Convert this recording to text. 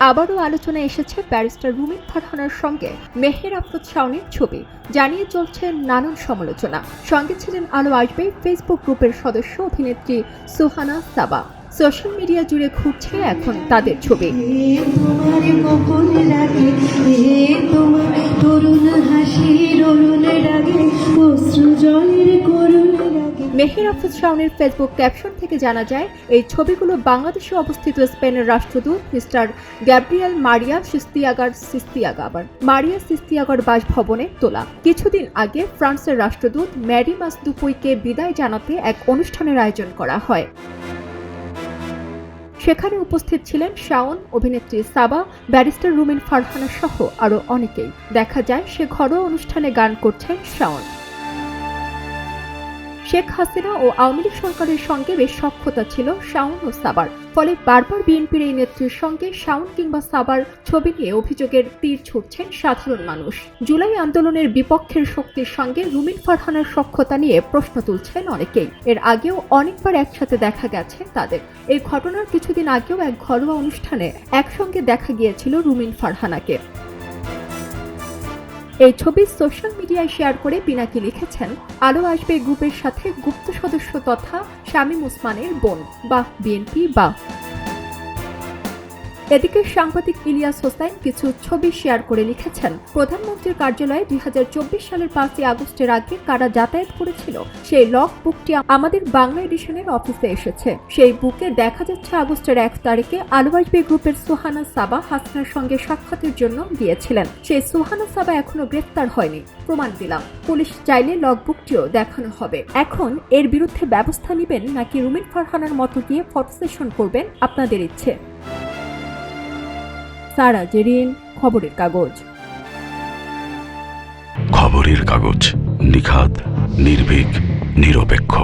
আবারও আলোচনায় এসেছে ব্যারিস্টার রুমিন ফারহানার সঙ্গে মেহের আফরোজ শাওনের ছবি। জানিয়ে চলছে নানান সমালোচনা। সঙ্গে ছিলেন আলো আসবে ফেসবুক গ্রুপের সদস্য অভিনেত্রী সুহানা সাবা। সোশ্যাল মিডিয়া জুড়ে ঘুরছে এখন তাদের ছবি। তরুণ অশ্রু জলের মেহের আফরোজ শাওনের ফেসবুক ক্যাপশন থেকে জানা যায়, এই ছবিগুলো বাংলাদেশে অবস্থিত স্পেনের রাষ্ট্রদূত মিস্টার গ্যাব্রিয়াল মারিয়া সিস্তিয়াগার সিস্তিয়াগাবার মারিয়া সিস্তিয়াগার বাসভবনে তোলা। কিছুদিন আগে ফ্রান্সের রাষ্ট্রদূত ম্যারি মাসদুপুইকে বিদায় জানাতে এক অনুষ্ঠানের আয়োজন করা হয়। সেখানে উপস্থিত ছিলেন শাওন, অভিনেত্রী সাবা, ব্যারিস্টার রুমিন ফারহানা সহ আরও অনেকেই। দেখা যায়, সে ঘরোয়া অনুষ্ঠানে গান করছেন শাওন। শেখ হাসিনা ও আওয়ামী লীগ সরকারের সঙ্গে বেশ সক্ষতা ছিল শাওন ও সাবার। ফলে বারবার বিএনপির এই নেত্রীর সঙ্গে শাওন কিংবা সাবার ছবি নিয়ে অভিযোগের তীর ছুটছেন সাধারণ মানুষ। জুলাই আন্দোলনের বিপক্ষের শক্তির সঙ্গে রুমিন ফারহানার সক্ষতা নিয়ে প্রশ্ন তুলছেন অনেকেই। এর আগেও অনেকবার একসাথে দেখা গেছে তাদের। এই ঘটনার কিছুদিন আগেও এক ঘরোয়া অনুষ্ঠানে একসঙ্গে দেখা গিয়েছিল রুমিন ফারহানাকে। এই ছবি সোশ্যাল মিডিয়ায় শেয়ার করে পিনাকি লিখেছেন, আলো আসবে গ্রুপের সাথে গুপ্ত সদস্য তথা শামীম ওসমানের বোন বা বিএনপি বা এদিকে সাংবাদিক ইলিয়াস হোসাইন কিছু ছবি শেয়ার করে লিখেছেন, প্রধানমন্ত্রীর কার্যালয়ে দুই হাজার চব্বিশ সালের পাঁচই আগস্টের আগে কারা যাতায়াত করেছিল, সেই লগ বুকটি আমাদের বাংলা এডিশনের অফিসে এসেছে। সেই বুকে দেখা যাচ্ছে আগস্টের এক তারিখে আলুবাসবি গ্রুপের সুহানা সাবা হাসনার সঙ্গে সাক্ষাতের জন্য গিয়েছিলেন। সেই সুহানা সাবা এখনও গ্রেফতার হয়নি, প্রমাণ দিলাম। পুলিশ চাইলে লক বুকটিও দেখানো হবে। এখন এর বিরুদ্ধে ব্যবস্থা নেবেন নাকি রুমিন ফারহানার মতো গিয়ে ফটো সেশন করবেন আপনাদের ইচ্ছে। সারা জেরিন খবরের কাগজ। খবরের কাগজ নিখাত নির্ভীক নিরপেক্ষ।